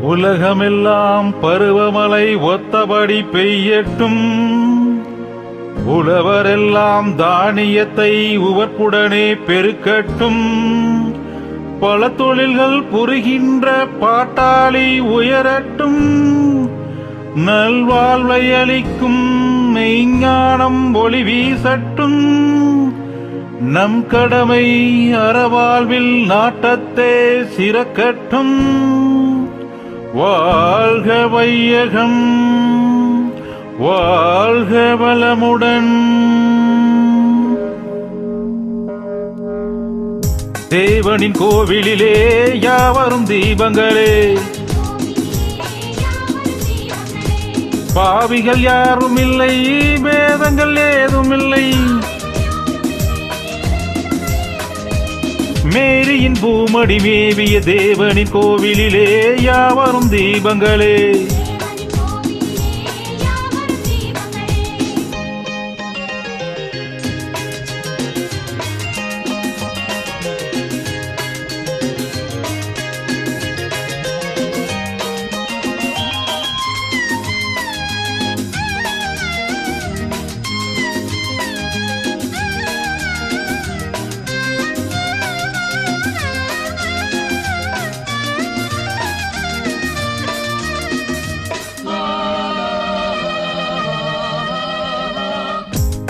உலகமெல்லாம் பருவமழை ஒத்தபடி பெய்யட்டும். உழவரெல்லாம் தானியத்தை உவர்ப்புடனே பெருக்கட்டும். பல தொழில்கள் புரிகின்ற பாட்டாளி உயரட்டும். நல்வாழ்வை அளிக்கும் மெய்ஞானம் ஒளி வீசட்டும். நம் கடமை அறவாழ்வில் நாட்டத்தே சிறக்கட்டும். வாழ்க வையகம் வாழ்க வளமுடன். தேவனின் கோவிலிலே யாவரும் தீபங்களே. பாவிகள் யாரும் இல்லை வேதங்கள் ஏதும் இல்லை. மேரியின் பூமடி மேவிய தேவனின் கோவிலிலே யாவரும் தீபங்களே.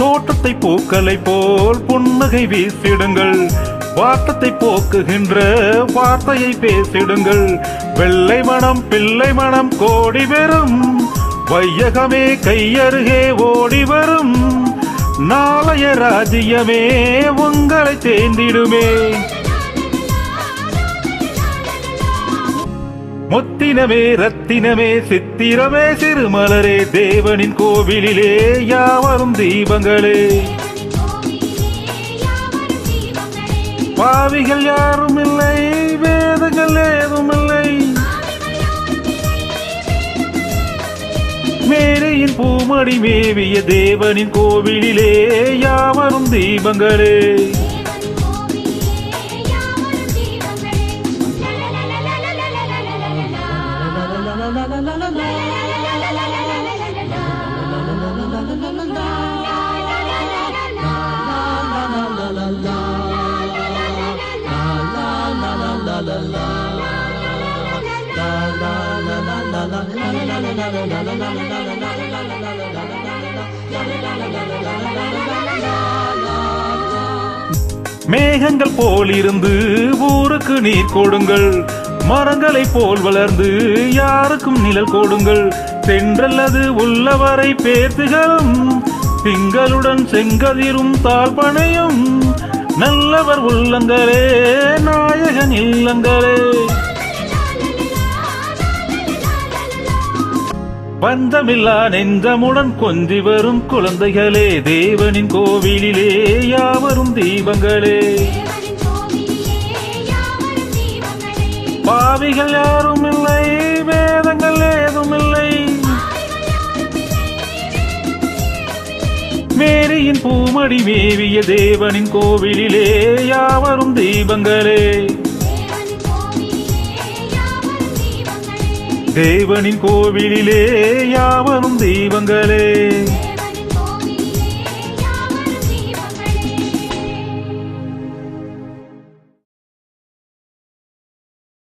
தோட்டத்தை பூக்களை போல் புன்னகை வீசிடுங்கள். வாட்டத்தை போக்குகின்ற வார்த்தையை பேசிடுங்கள். வெள்ளை மனம் பிள்ளை மனம் கோடி பெறும் வையகமே கையருகே ஓடி வரும். நாளைய ராஜ்யமே உங்களை தேர்ந்திடுமே முத்தினமே ரத்தினமே சித்திரமே சிறுமலரே தேவனின் கோவிலிலே யாவரும் தீபங்களே. பாவிகள் யாரும் இல்லை வேதங்கள் ஏதும் இல்லை. மேரையின் பூமணி மேவிய தேவனின் கோவிலிலே யாவரும் தீபங்களே. மேகங்கள் போல் இருந்து ஊருக்கு நீர் கொடுங்கள். மரங்களை போல் வளர்ந்து யாருக்கும் நிழல் கொடுங்கள். சென்றல்லது உள்ளவரை பேத்துகளும் திங்களுடன் செங்கதிரும் தாழ்பனையும் நல்லவர் உள்ளங்களே நாயகன் இல்லங்களே. பந்தமில்லா நெஞ்சமுடன் கொஞ்சி வரும் குழந்தைகளே தேவனின் கோவிலிலே யாவரும் தீபங்களே. பாவிகள் யாரும் இல்லை வேதங்கள் ஏதும் இல்லை. மேரியின் பூமடி மேவிய தேவனின் கோவிலிலே யாவரும் தீபங்களே. தேவனின் கோவிலிலே யாவரும் தெய்வங்களே